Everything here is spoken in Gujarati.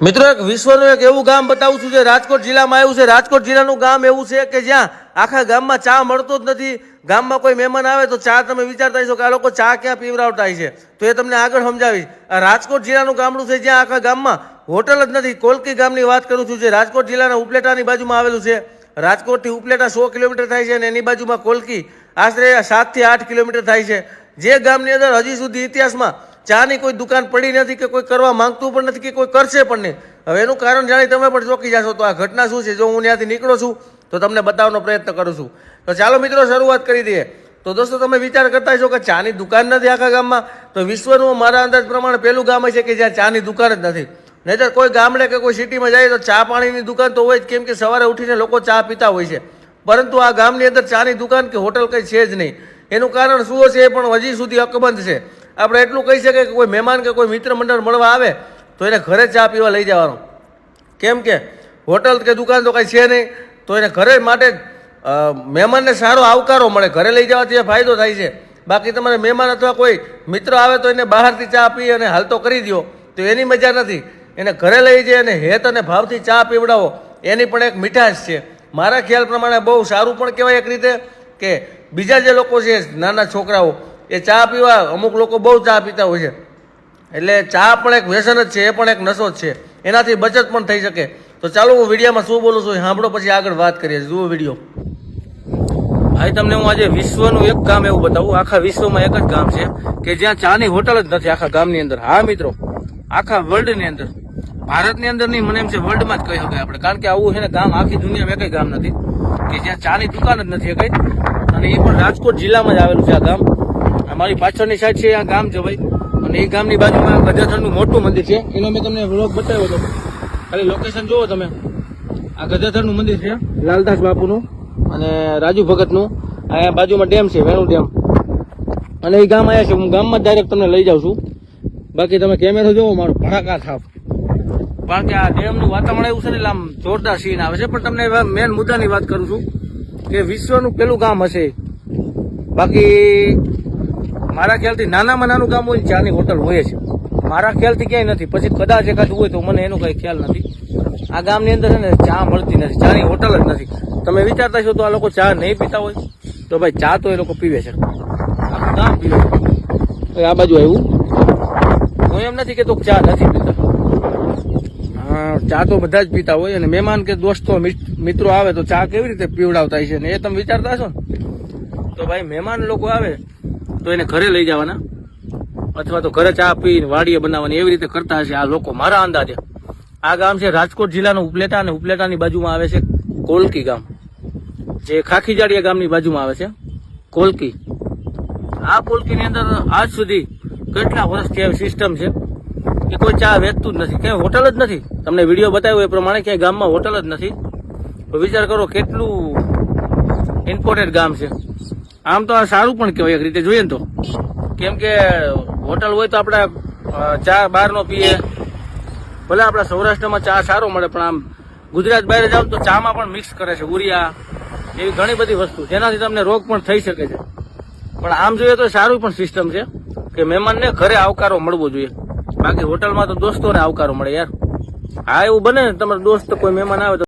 મિત્રો, એક વિશ્વનું એક એવું ગામ બતાવું છું જે રાજકોટ જિલ્લામાં આવ્યું છે. રાજકોટ જિલ્લાનું ગામ એવું છે કે જ્યાં આખા ગામમાં ચા મળતો જ નથી. ગામમાં કોઈ મહેમાન આવે તો ચા તમે વિચારતા હશો કે આ લોકો ચા ક્યાં પીવરાવતા છે તો એ તમને આગળ સમજાવીશ. આ રાજકોટ જિલ્લાનું ગામડું છે જ્યાં આખા ગામમાં હોટલ જ નથી. કોલકી ગામની વાત કરું છું જે રાજકોટ જિલ્લાના ઉપલેટાની બાજુમાં આવેલું છે. રાજકોટથી ઉપલેટા સો કિલોમીટર થાય છે અને એની બાજુમાં કોલકી આશરે સાતથી આઠ કિલોમીટર થાય છે. જે ગામની અંદર હજી સુધી ઇતિહાસમાં ચાની કોઈ દુકાન પડી નથી કે કોઈ કરવા માંગતું પણ નથી કે કોઈ કરશે પણ નહીં. હવે એનું કારણ જાણી તમે પણ ચોકી જશો તો આ ઘટના શું છે? જો હું ત્યાંથી નીકળો છું, તો તમને બતાવવાનો પ્રયત્ન કરું છું. તો ચાલો મિત્રો, શરૂઆત કરી દઈએ. તો દોસ્તો, તમે વિચાર કરતા છો કે ચાની દુકાન નથી આખા ગામમાં? તો વિશ્વનું મારા અંદાજ પ્રમાણે પહેલું ગામ છે કે જ્યાં ચાની દુકાન જ નથી. નહીતર કોઈ ગામડે કે કોઈ સિટીમાં જાય તો ચા પાણીની દુકાન તો હોય જ, કેમ કે સવારે ઉઠીને લોકો ચા પીતા હોય છે. પરંતુ આ ગામની અંદર ચાની દુકાન કે હોટલ કંઈ છે જ નહીં. એનું કારણ શું હશે એ પણ હજી સુધી અકબંધ છે. આપણે એટલું કહી શકીએ કે કોઈ મહેમાન કે કોઈ મિત્ર મંડળ મળવા આવે, તો એને ઘરે ચા પીવા લઈ જવાનો. કેમ કે હોટલ કે દુકાન તો કાંઈ છે નહીં, તો એને ઘરે માટે મહેમાનને સારો આવકારો મળે. ઘરે લઈ જવાથી ફાયદો થાય છે. બાકી તમારે મહેમાન અથવા કોઈ મિત્ર આવે તો એને બહારથી ચા પી અને હાલતો કરી દો તો એની મજા નથી. એને ઘરે લઈ જઈ અને હેત અને ભાવથી ચા પીવડાવો, એની પણ એક મીઠાશ છે. મારા ખ્યાલ પ્રમાણે બહુ સારું પણ કહેવાય એક રીતે કે બીજા જે લોકો છે, નાના છોકરાઓ એ ચા પીવા અમુક લોકો બહુ ચા પીતા હોય છે. એટલે ચા પણ એક વ્યસન જ છે, એ પણ એક નશો જ છે. એનાથી બચત પણ થઈ શકે. તો ચાલો હું વિડીયોમાં શું બોલું છું સાંભળો, પછી આગળ વાત કરીએ. જુઓ વીડિયો. ભાઈ, તમને હું આજે વિશ્વનું એક ગામ એવું બતાવું. આખા વિશ્વમાં એક જ ગામ છે કે જ્યાં ચાની હોટલ જ નથી આખા ગામની અંદર. હા, મિત્રો? આખા વર્લ્ડની અંદર. ભારતની અંદર નહીં મને એમ છે વર્લ્ડમાં જ કહી શકાય આપણે. કારણ કે આવું છે ને ગામ આખી દુનિયામાં એકય ગામ નથી. કે જ્યાં ચાની દુકાન જ નથી કઈ અને એ પણ રાજકોટ જિલ્લામાં જ આવેલું છે આ ગામ. અમારી પાછળની સાઈડ છે આ ગામ છે ભાઈ. અને એ ગામની બાજુમાં ગજાધરનું મોટું મંદિર છે. એનો મેં તમને વ્લોગ બતાવ્યો હતો. ખાલી લોકેશન જુઓ તમે. આ ગજાધરનું મંદિર છે. લાલદાસ બાપુનું અને રાજુ ભગતનું. અહીંયા બાજુમાં ડેમ છે, વેણુ ડેમ. અને એ ગામ આવ્યા છે. હું ગામમાં ડાયરેક્ટ તમને લઈ જાઉં છું. બાકી તમે કેમેરો જોવો, મારો ભડાકા થાપ. કારણ કે આ ડેમનું વાતાવરણ એવું છે ને આમ જોરદાર સીન આવે છે. પણ તમને મેન મુદ્દાની વાત કરું છું કે વિશ્વનું પેલું ગામ હશે. બાકી મારા ખ્યાલથી નાનામાં નાનું ગામ હોય ચાની હોટલ હોય છે મારા ખ્યાલથી ક્યાંય નથી. પછી કદાચ એકાદ હોય તો મને એનો કાંઈ ખ્યાલ નથી. આ ગામની અંદર છે ને ચા મળતી નથી. ચાની હોટલ જ નથી. તમે વિચારતા છો તો આ લોકો ચા નહીં પીતા હોય. તો ભાઈ ચા તો એ લોકો પીવે છે. આખું ગામ પીવે છે. આ બાજુ આવ્યું. હું એમ નથી કે ચા નથી પીતા. ચા તો બધા જ પીતા હોય અને મહેમાન કે દોસ્તો મિત્રો આવે તો ચા કેવી રીતે પીવડાવતા છે ને એ તમે વિચારતા હશો ને? તો ભાઈ મહેમાન લોકો આવે તો એને ઘરે લઈ જવાના. અથવા તો ઘરે ચા પીને વાડીએ બનાવવાની એવી રીતે કરતા હશે આ લોકો મારા અંદાજે. આ ગામ છે રાજકોટ જિલ્લાનું ઉપલેટા અને ઉપલેટાની બાજુમાં આવે છે કોલકી ગામ. જે ખાખીજાડિયા ગામની બાજુમાં આવે છે કોલકી. આ કોલકીની અંદર આજ સુધી કેટલા વર્ષથી એવી સિસ્ટમ છે કે કોઈ ચા વેચતું જ નથી. ક્યાંય હોટલ જ નથી. તમને વીડિયો બતાવ્યો એ પ્રમાણે ક્યાંય ગામમાં હોટલ જ નથી. વિચાર કરો કેટલું ઇમ્પોર્ટેન્ટ ગામ છે. આમ તો સારું પણ કહેવાય એક રીતે જોઈએ ને તો. કેમ કે હોટલ હોય તો આપણે ચા બહારનો પીએ. ભલે આપણા સૌરાષ્ટ્રમાં ચા સારો મળે, પણ આમ ગુજરાત બહાર જાવ તો ચામાં પણ મિક્સ કરે છે, ઉરિયા, એવી ઘણી બધી વસ્તુ. જેનાથી તમને રોગ પણ થઈ શકે છે. પણ આમ જોઈએ તો સારું પણ સિસ્ટમ છે કે મહેમાનને ઘરે આવકારો મળવો જોઈએ. બાકી હોટલમાં તો દોસ્તોને આવકારો મળે યાર. હા, એવું બને તમારો દોસ્ત કોઈ મહેમાન આવે તો